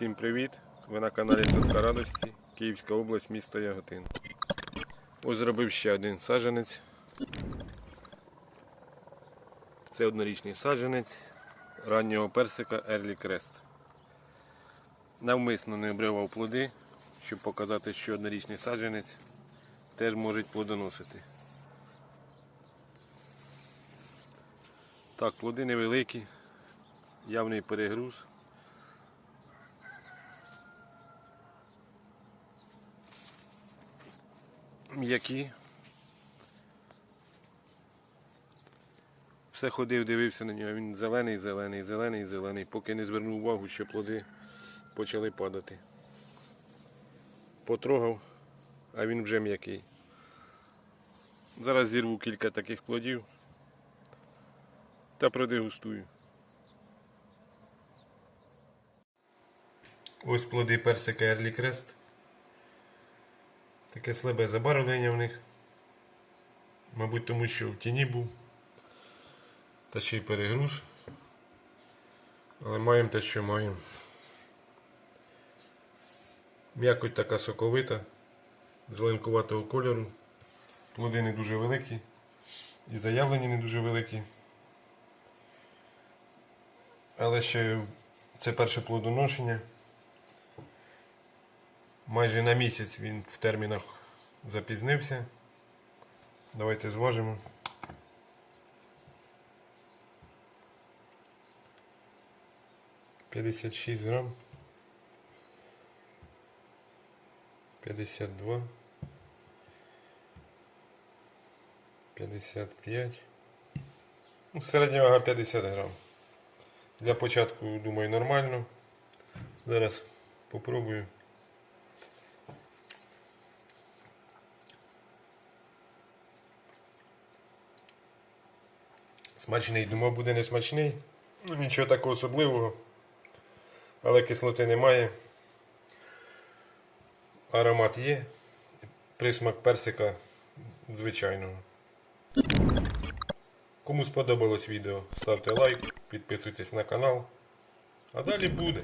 Всім привіт! Ви на каналі Садка Радості, Київська область, місто Яготин. Ось зробив ще один саджанець. Це однорічний саджанець раннього персика Early Crest. Навмисно не обривав плоди, щоб показати, що однорічний саджанець теж може плодоносити. Так, плоди невеликі, явний перегруз. М'які. Все ходив, дивився на нього. Він зелений, зелений, зелений, зелений, поки не звернув увагу, що плоди почали падати. Потрогав, а він вже м'який. Зараз зірву кілька таких плодів та продегустую. Ось плоди персика Early Crest. Таке слабе забарвлення в них. Мабуть, тому що в тіні був. Та ще й перегруз. Але маємо те, що маємо. М'якоть така соковита, зеленкуватого кольору. Плоди не дуже великі. І заявлені не дуже великі. Але ще це перше плодоношення. Майже на місяць він в термінах запізнився. Давайте зважимо. П'ятдесят шість грам. П'ятдесят два. П'ятдесят п'ять. Ну, середня вага 50 грам. Для початку, думаю, нормально. Зараз попробую. Смачний, думав, буде не смачний. Ну, нічого такого особливого. Але кислоти немає. Аромат є. Присмак персика звичайного. Кому сподобалось відео, ставте лайк, підписуйтесь на канал. А далі буде.